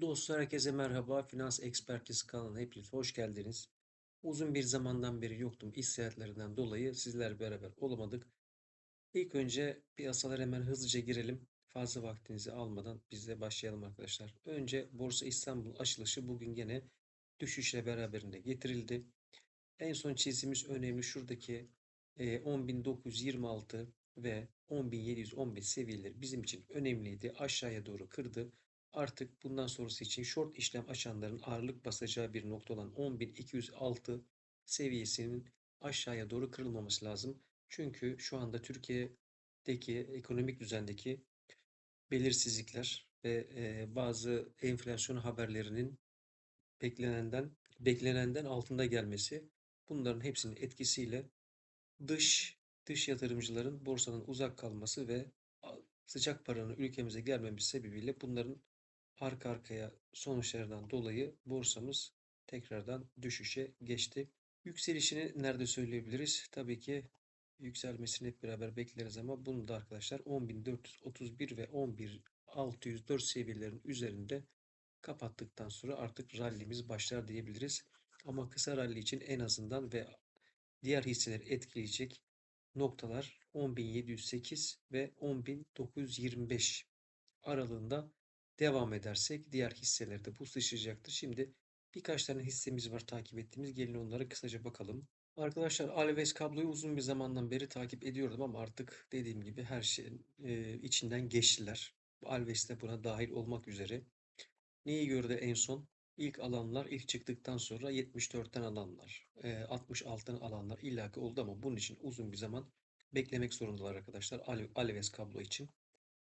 Dostlar herkese merhaba. Finans Ekspertiz kanalına hepiniz hoş geldiniz. Uzun bir zamandan beri yoktum. İş seyahatlerinden dolayı sizler beraber olamadık. İlk önce piyasalara hemen hızlıca girelim. Fazla vaktinizi almadan biz de başlayalım arkadaşlar. Önce Borsa İstanbul açılışı bugün yine düşüşle beraberinde getirildi. En son çizdiğimiz önemli şuradaki e, 10.926 ve 10.715 seviyeleri bizim için önemliydi. Aşağıya doğru kırdı. Artık bundan sonrası için short işlem açanların ağırlık basacağı bir nokta olan 10.206 seviyesinin aşağıya doğru kırılmaması lazım. Çünkü şu anda Türkiye'deki ekonomik düzendeki belirsizlikler ve e, bazı enflasyon haberlerinin beklenenden beklenenden altında gelmesi bunların hepsinin etkisiyle dış dış yatırımcıların borsadan uzak kalması ve sıcak paranın ülkemize gelmemesi sebebiyle bunların arka arkaya sonuçlardan dolayı borsamız tekrardan düşüşe geçti. Yükselişini nerede söyleyebiliriz? Tabii ki yükselmesini hep beraber bekleriz ama bunu da arkadaşlar 10.431 ve 11.604 seviyelerin üzerinde kapattıktan sonra artık rallimiz başlar diyebiliriz. Ama kısa rally için en azından ve diğer hisseleri etkileyecek noktalar 10.708 ve 10.925 aralığında devam edersek diğer hisseler de sıçrayacaktır. Şimdi birkaç tane hissemiz var takip ettiğimiz. Gelin onlara kısaca bakalım. Arkadaşlar Alves kabloyu uzun bir zamandan beri takip ediyordum ama artık dediğim gibi her şeyin e, içinden geçtiler. Alves de buna dahil olmak üzere. Neyi gördü en son? İlk alanlar ilk çıktıktan sonra 74'ten alanlar, e, 66'tan alanlar illaki oldu ama bunun için uzun bir zaman beklemek zorundalar arkadaşlar Alves kablo için.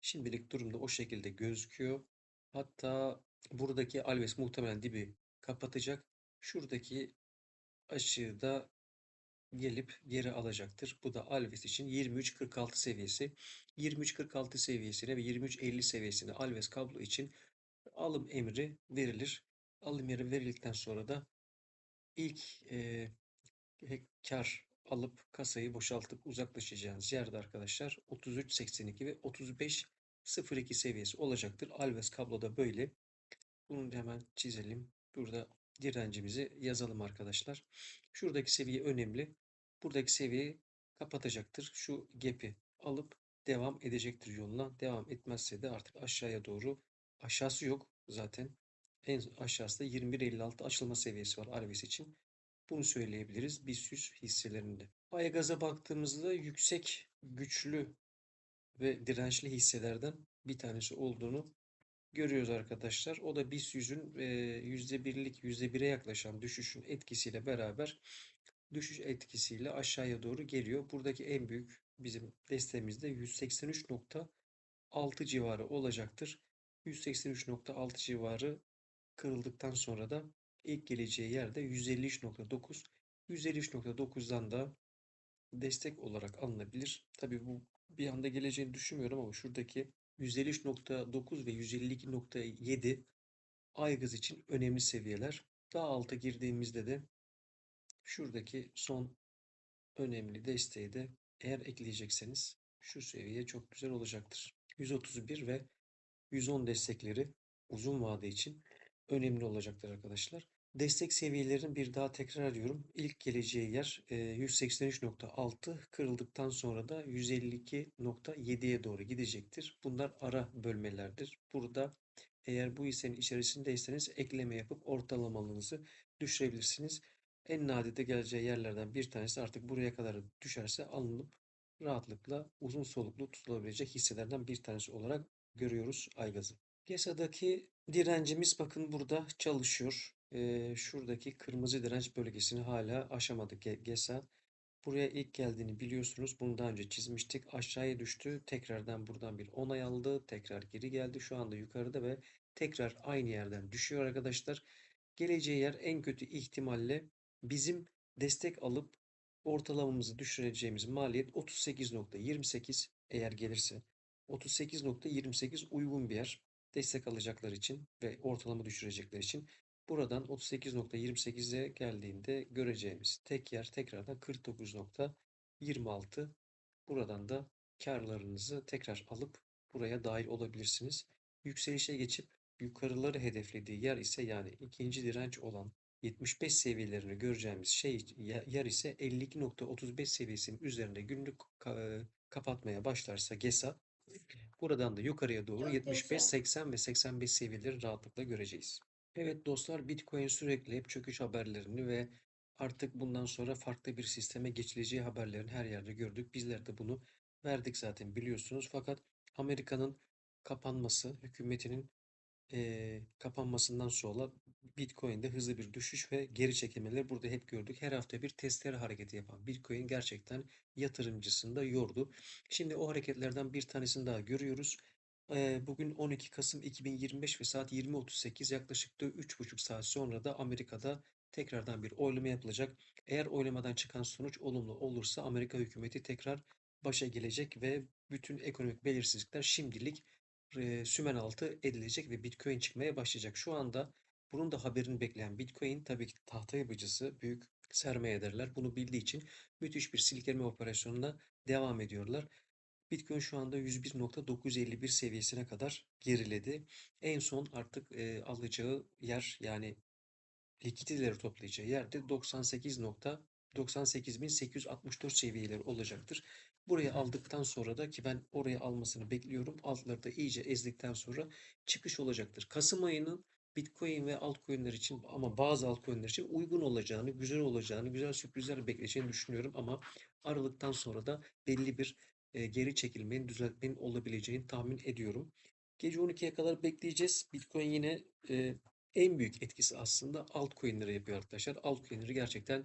Şimdilik durumda o şekilde gözüküyor. Hatta buradaki Alves muhtemelen dibi kapatacak. Şuradaki açığı da gelip geri alacaktır. Bu da Alves için 23.46 seviyesi. 23.46 seviyesine ve 23.50 seviyesine Alves kablo için alım emri verilir. Alım emri verildikten sonra da ilk e, kar alıp kasayı boşaltıp uzaklaşacağınız yerde arkadaşlar 33.82 ve 35.02 seviyesi olacaktır. Alves kabloda böyle. Bunu hemen çizelim. Burada direncimizi yazalım arkadaşlar. Şuradaki seviye önemli. Buradaki seviyeyi kapatacaktır. Şu gap'i alıp devam edecektir yoluna. Devam etmezse de artık aşağıya doğru aşağısı yok zaten. En aşağısında 21.56 açılma seviyesi var Alves için. Bunu söyleyebiliriz BIST hisselerinde. Ayagaz'a baktığımızda yüksek, güçlü ve dirençli hisselerden bir tanesi olduğunu görüyoruz arkadaşlar. O da BIST 100'ün %1'lik %1'e yaklaşan düşüşün etkisiyle beraber düşüş etkisiyle aşağıya doğru geliyor. Buradaki en büyük bizim desteğimizde 183.6 civarı olacaktır. 183.6 civarı kırıldıktan sonra da ilk geleceği yerde 153.9. 153.9'dan da destek olarak alınabilir. Tabi bu bir anda geleceğini düşünmüyorum ama şuradaki 153.9 ve 152.7 Aygaz için önemli seviyeler. Daha alta girdiğimizde de şuradaki son önemli desteği de eğer ekleyecekseniz şu seviye çok güzel olacaktır. 131 ve 110 destekleri uzun vade için önemli olacaktır arkadaşlar. Destek seviyelerini bir daha tekrar ediyorum. İlk geleceği yer 183.6 kırıldıktan sonra da 152.7'ye doğru gidecektir. Bunlar ara bölmelerdir. Burada eğer bu hissenin içerisindeyseniz ekleme yapıp ortalamalığınızı düşürebilirsiniz. En nadide geleceği yerlerden bir tanesi artık buraya kadar düşerse alınıp rahatlıkla uzun soluklu tutulabilecek hisselerden bir tanesi olarak görüyoruz Aygaz'ı. GESA'daki direncimiz bakın burada çalışıyor. Ee, şuradaki kırmızı direnç bölgesini hala aşamadık GESA. Buraya ilk geldiğini biliyorsunuz. Bunu daha önce çizmiştik. Aşağıya düştü. Tekrardan buradan bir onay aldı. Tekrar geri geldi. Şu anda yukarıda ve tekrar aynı yerden düşüyor arkadaşlar. Geleceği yer en kötü ihtimalle bizim destek alıp ortalamamızı düşüreceğimiz maliyet 38.28 eğer gelirse. 38.28 uygun bir yer destek alacaklar için ve ortalama düşürecekler için buradan 38.28'e geldiğinde göreceğimiz tek yer tekrardan 49.26 buradan da karlarınızı tekrar alıp buraya dahil olabilirsiniz. Yükselişe geçip yukarıları hedeflediği yer ise yani ikinci direnç olan 75 seviyelerini göreceğimiz şey yer ise 52.35 seviyesinin üzerinde günlük ka- kapatmaya başlarsa GESA buradan da yukarıya doğru 75, 80 ve 85 seviyeleri rahatlıkla göreceğiz. Evet dostlar Bitcoin sürekli hep çöküş haberlerini ve artık bundan sonra farklı bir sisteme geçileceği haberlerini her yerde gördük. Bizler de bunu verdik zaten biliyorsunuz. Fakat Amerika'nın kapanması, hükümetinin eee, kapanmasından sonra Bitcoin'de hızlı bir düşüş ve geri çekilmeleri burada hep gördük. Her hafta bir testere hareketi yapan Bitcoin gerçekten yatırımcısını da yordu. Şimdi o hareketlerden bir tanesini daha görüyoruz. Bugün 12 Kasım 2025 ve saat 20.38 yaklaşık da 3,5 saat sonra da Amerika'da tekrardan bir oylama yapılacak. Eğer oylamadan çıkan sonuç olumlu olursa Amerika hükümeti tekrar başa gelecek ve bütün ekonomik belirsizlikler şimdilik sümen altı edilecek ve Bitcoin çıkmaya başlayacak. Şu anda bunun da haberini bekleyen Bitcoin tabii ki tahta yapıcısı, büyük sermayedarlar bunu bildiği için müthiş bir silkeleme operasyonuna devam ediyorlar. Bitcoin şu anda 101.951 seviyesine kadar geriledi. En son artık e, alacağı yer yani likiditeleri toplayacağı yerde 98 98.864 seviyeleri olacaktır. Burayı aldıktan sonra da ki ben oraya almasını bekliyorum. Altları da iyice ezdikten sonra çıkış olacaktır. Kasım ayının Bitcoin ve altcoin'ler için ama bazı altcoin'ler için uygun olacağını, güzel olacağını, güzel sürprizler bekleyeceğini düşünüyorum ama Aralıktan sonra da belli bir e, geri çekilmenin, düzeltmenin olabileceğini tahmin ediyorum. Gece 12'ye kadar bekleyeceğiz. Bitcoin yine e, en büyük etkisi aslında altcoin'lere yapıyor arkadaşlar. Altcoin'leri gerçekten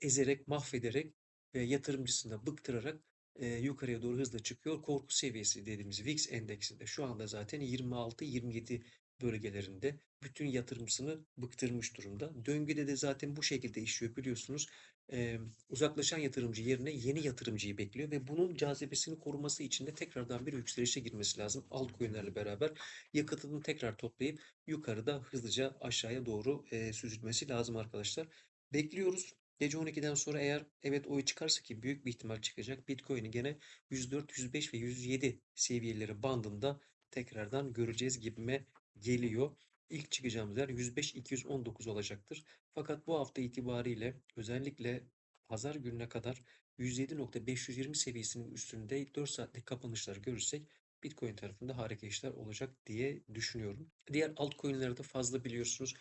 ezerek, mahvederek ve yatırımcısını bıktırarak e, yukarıya doğru hızla çıkıyor. Korku seviyesi dediğimiz VIX endeksinde şu anda zaten 26-27 bölgelerinde bütün yatırımcısını bıktırmış durumda. Döngüde de zaten bu şekilde işliyor biliyorsunuz. Ee, uzaklaşan yatırımcı yerine yeni yatırımcıyı bekliyor ve bunun cazibesini koruması için de tekrardan bir yükselişe girmesi lazım. Altcoin'lerle beraber yakıtını tekrar toplayıp yukarıda hızlıca aşağıya doğru e, süzülmesi lazım arkadaşlar. Bekliyoruz. Gece 12'den sonra eğer evet oyu çıkarsa ki büyük bir ihtimal çıkacak. Bitcoin'i gene 104, 105 ve 107 seviyeleri bandında tekrardan göreceğiz gibime geliyor. İlk çıkacağımız yer 105-219 olacaktır. Fakat bu hafta itibariyle özellikle pazar gününe kadar 107.520 seviyesinin üstünde 4 saatlik kapanışlar görürsek Bitcoin tarafında harika işler olacak diye düşünüyorum. Diğer altcoin'lere de fazla biliyorsunuz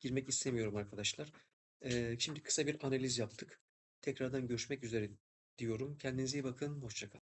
girmek istemiyorum arkadaşlar. Ee, şimdi kısa bir analiz yaptık. Tekrardan görüşmek üzere diyorum. Kendinize iyi bakın. Hoşça kalın.